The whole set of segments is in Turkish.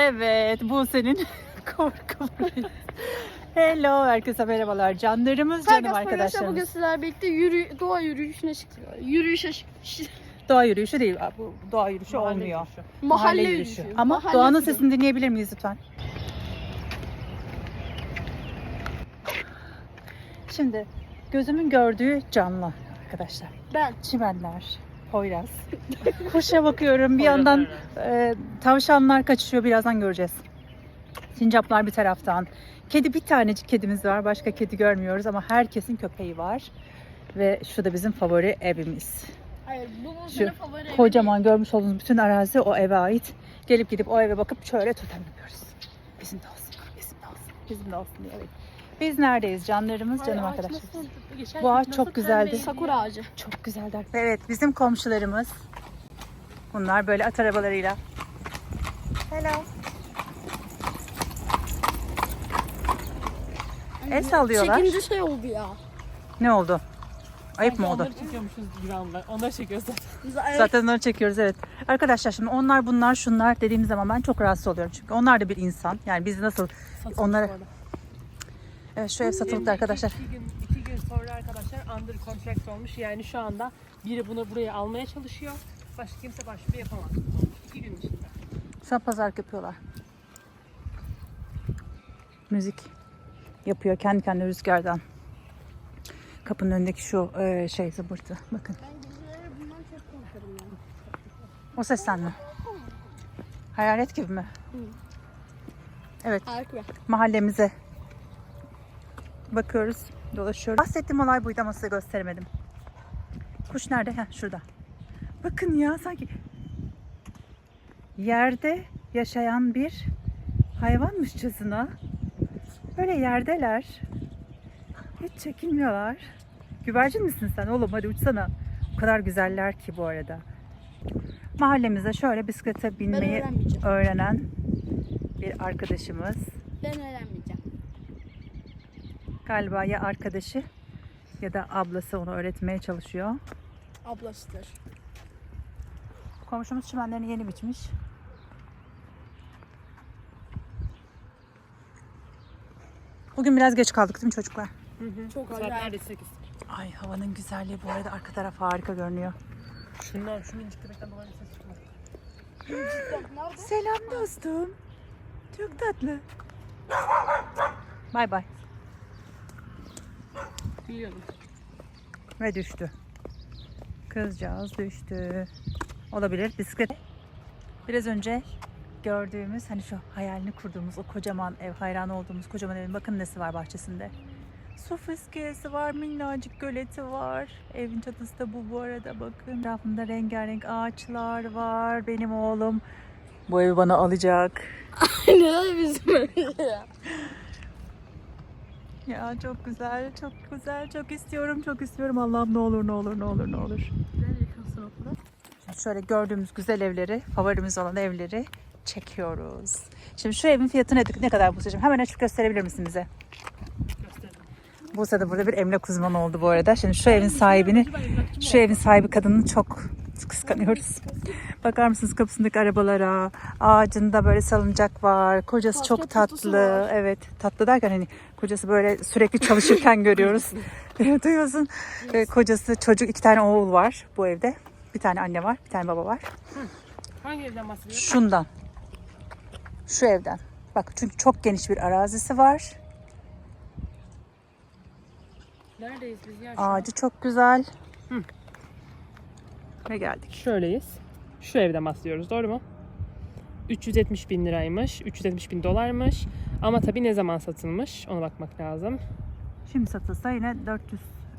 Evet, bu senin korku. Hello, herkese merhabalar. Canlarımız, canım Herkes arkadaşlar arkadaşlarımız. bugün sizlerle birlikte yürü, doğa yürüyüşüne çıkıyor. Yürüyüşe çık- Doğa yürüyüşü değil, bu doğa yürüyüşü olmuyor. Mahalle, yürüyüşü. Ama Mahalle doğanın yürüyüşü. sesini dinleyebilir miyiz lütfen? Şimdi gözümün gördüğü canlı arkadaşlar. Ben. Çimenler, Poyraz. Kuşa bakıyorum. Bir yandan e, tavşanlar kaçışıyor. Birazdan göreceğiz. Sincaplar bir taraftan. Kedi bir tanecik kedimiz var. Başka kedi görmüyoruz ama herkesin köpeği var. Ve şu da bizim favori evimiz. Hayır bu Şu favori Kocaman görmüş olduğunuz bütün arazi o eve ait. Gelip gidip o eve bakıp şöyle totem yapıyoruz. Bizim de olsun, bizim de olsun, bizim de olsun diye. Biz neredeyiz canlarımız, canım arkadaşlar. Bu ağaç çok güzeldi. Sakura ağacı. Çok güzeldi. Evet bizim komşularımız. Bunlar böyle at arabalarıyla. Hello. El sallıyorlar. Çekince şey oldu ya. Ne oldu? Ayıp mı oldu? Onları çekiyormuşuz gibi anlar. Onları çekiyoruz zaten. Zaten onları çekiyoruz evet. Arkadaşlar şimdi onlar bunlar şunlar dediğimiz zaman ben çok rahatsız oluyorum. Çünkü onlar da bir insan. Yani biz nasıl Satılmış Onlara- bu arada. Evet, şu ev satılıkta arkadaşlar. İki, gün, iki gün sonra arkadaşlar under contract olmuş. Yani şu anda biri bunu buraya almaya çalışıyor. Başka kimse başvuru yapamaz. İki gün içinde. Şu an pazarlık yapıyorlar. Müzik yapıyor kendi kendine rüzgardan. Kapının önündeki şu e, şey zıbırtı. Bakın. O sesten mi? Hayalet gibi mi? Evet Harika. mahallemize bakıyoruz. Dolaşıyoruz. Bahsettiğim olay buydu ama size gösteremedim. Kuş nerede? Heh, şurada. Bakın ya sanki yerde yaşayan bir hayvanmışçasına böyle yerdeler. Hiç çekinmiyorlar. Güvercin misin sen oğlum? Hadi uçsana. O kadar güzeller ki bu arada. Mahallemizde şöyle bisiklete binmeyi öğrenen bir arkadaşımız. Ben öğrenmeyeceğim. Galiba ya arkadaşı ya da ablası onu öğretmeye çalışıyor. Ablasıdır. Komşumuz çimenlerini yeni biçmiş. Bugün biraz geç kaldık değil mi çocuklar? Hı hı. Çok Saat neredeyse 8. Ay havanın güzelliği bu arada arka taraf harika görünüyor. Şundan, şu minicik köpekten dolayı ses. Nerede? Selam dostum. Çok tatlı. Bay bay. Biliyordum. Ve düştü. Kızcağız düştü. Olabilir. Bisiklet. Biraz önce gördüğümüz hani şu hayalini kurduğumuz o kocaman ev hayranı olduğumuz kocaman evin bakın nesi var bahçesinde. Su fıskiyesi var, minnacık göleti var. Evin çatısı da bu bu arada bakın. Etrafında rengarenk ağaçlar var. Benim oğlum bu evi bana alacak. ne bizim öyle ya? Ya çok güzel, çok güzel, çok istiyorum, çok istiyorum. Allah'ım ne olur, ne olur, ne olur, ne olur. Şöyle gördüğümüz güzel evleri, favorimiz olan evleri çekiyoruz. Şimdi şu evin fiyatı ne, ne kadar Buse'cim? Hemen açıp gösterebilir misin bize? Gösterdim. Buse de burada bir emlak uzmanı oldu bu arada. Şimdi şu evin sahibini, şu evin sahibi kadını çok kıskanıyoruz. Bakar mısınız kapısındaki arabalara? Ağacında böyle salıncak var. Kocası çok tatlı. var. Evet tatlı derken hani kocası böyle sürekli çalışırken görüyoruz. Duyuyorsun. Ee, Kocası çocuk iki tane oğul var bu evde. Bir tane anne var, bir tane baba var. Hangi evden bahsediyorsun? Şundan. Şu evden. Bak çünkü çok geniş bir arazisi var. Neredeyiz biz ya? Ağacı çok güzel. Hı. Ve geldik. Şöyleyiz. Şu evden bahsediyoruz doğru mu? 370 bin liraymış. 370 bin dolarmış. Ama tabii ne zaman satılmış ona bakmak lazım. Şimdi satılsa yine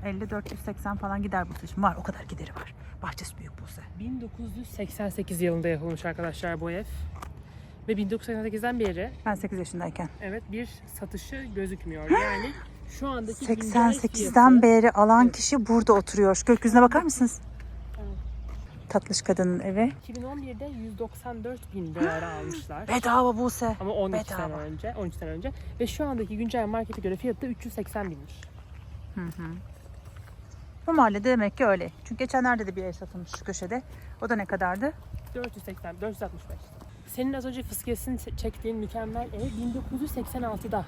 450-480 falan gider bu seçim. Var o kadar gideri var. Bahçesi büyük Buse. 1988 yılında yapılmış arkadaşlar bu ev. Ve 1988'den beri Ben 8 yaşındayken. evet bir satışı gözükmüyor. Yani şu andaki güncel 88'den fiyatı- beri alan kişi burada oturuyor. Şu gökyüzüne bakar mısınız? Tatlış kadının evi. 2011'de 194 bin dolara almışlar. Bedava Buse. Ama 12 Bedava. sene önce, 13 sene önce. Ve şu andaki güncel markete göre fiyatı da 380 binmiş. Hı hı. Bu mahallede demek ki öyle. Çünkü geçenlerde de bir ev satılmış şu köşede. O da ne kadardı? 480, 465. senin az önce fıskiyesini çektiğin mükemmel ev 1986'da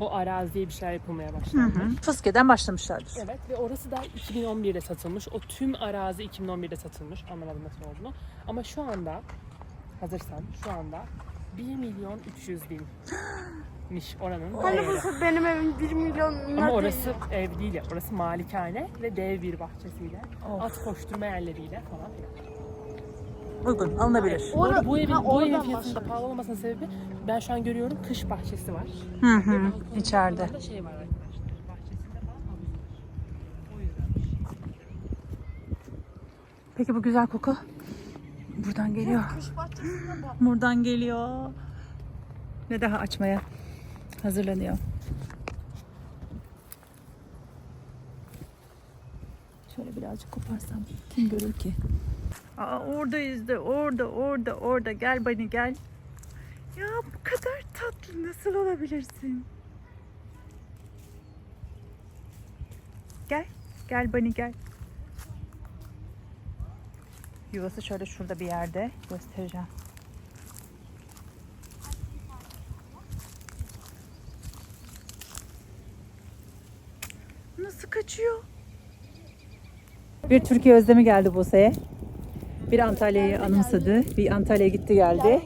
o araziye bir şeyler yapılmaya Hı başlanmış. hı. Fıskiye'den başlamışlardır. Evet ve orası da 2011'de satılmış. O tüm arazi 2011'de satılmış. Anlamadım nasıl olduğunu. Ama şu anda hazırsan şu anda 1 milyon 300 binmiş oranın Hani değeri. bu benim evim 1 milyon Ama orası ev değil ya. Orası malikane ve dev bir bahçesiyle, at koşturma yerleriyle falan filan. Uygun, alınabilir. Bu, arada bu evin, ha, bu evin oradan fiyatının da başlamış. pahalı olmasının sebebi ben şu an görüyorum kış bahçesi var. Hı hı. balkonun İçeride. şey var yüzden. Peki bu güzel koku? Buradan geliyor. Kış bahçesinde bak. Buradan geliyor. Ve daha açmaya hazırlanıyor. Şöyle birazcık koparsam kim görür ki? Aa, oradayız da orada orada orada gel bani gel. Ya bu kadar tatlı nasıl olabilirsin? Gel gel bani gel. Yuvası şöyle şurada bir yerde göstereceğim. Nasıl kaçıyor? Bir Türkiye özlemi geldi Buse'ye. Bir Antalya'yı anımsadı. Bir Antalya'ya gitti geldi.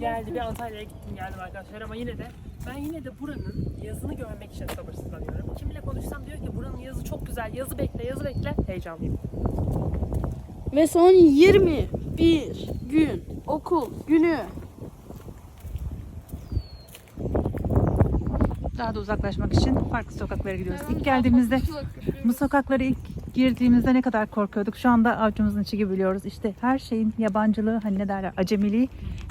Geldi bir Antalya'ya gittim geldim arkadaşlar ama yine de ben yine de buranın yazını görmek için sabırsızlanıyorum. Kimle konuşsam diyor ki buranın yazı çok güzel. Yazı bekle, yazı bekle. Heyecanlıyım. Ve son 21 gün okul günü. Daha da uzaklaşmak için farklı sokaklara gidiyoruz. İlk geldiğimizde bu sokaklara ilk girdiğimizde ne kadar korkuyorduk. Şu anda avucumuzun içi gibi biliyoruz. İşte her şeyin yabancılığı hani ne derler acemiliği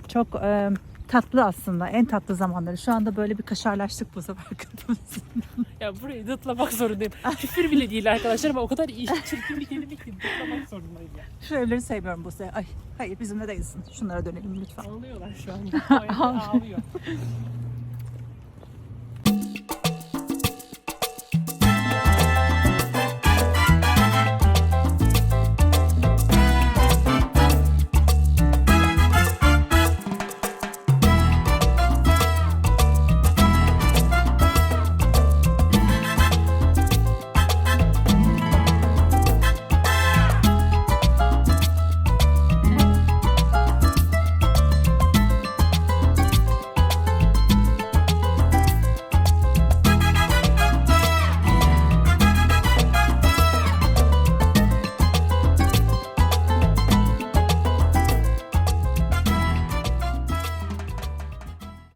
çok e, tatlı aslında. En tatlı zamanları. Şu anda böyle bir kaşarlaştık bu sefer kadımızın. Ya burayı dıtlamak zorundayım. Küfür bile değil arkadaşlar ama o kadar iyi, çirkin bir kelime ki dıtlamak zorundayım. ya. Şu evleri sevmiyorum bu sefer. Ay hayır bizimle değilsin. Şunlara dönelim lütfen. Ağlıyorlar şu anda. Ağlıyor.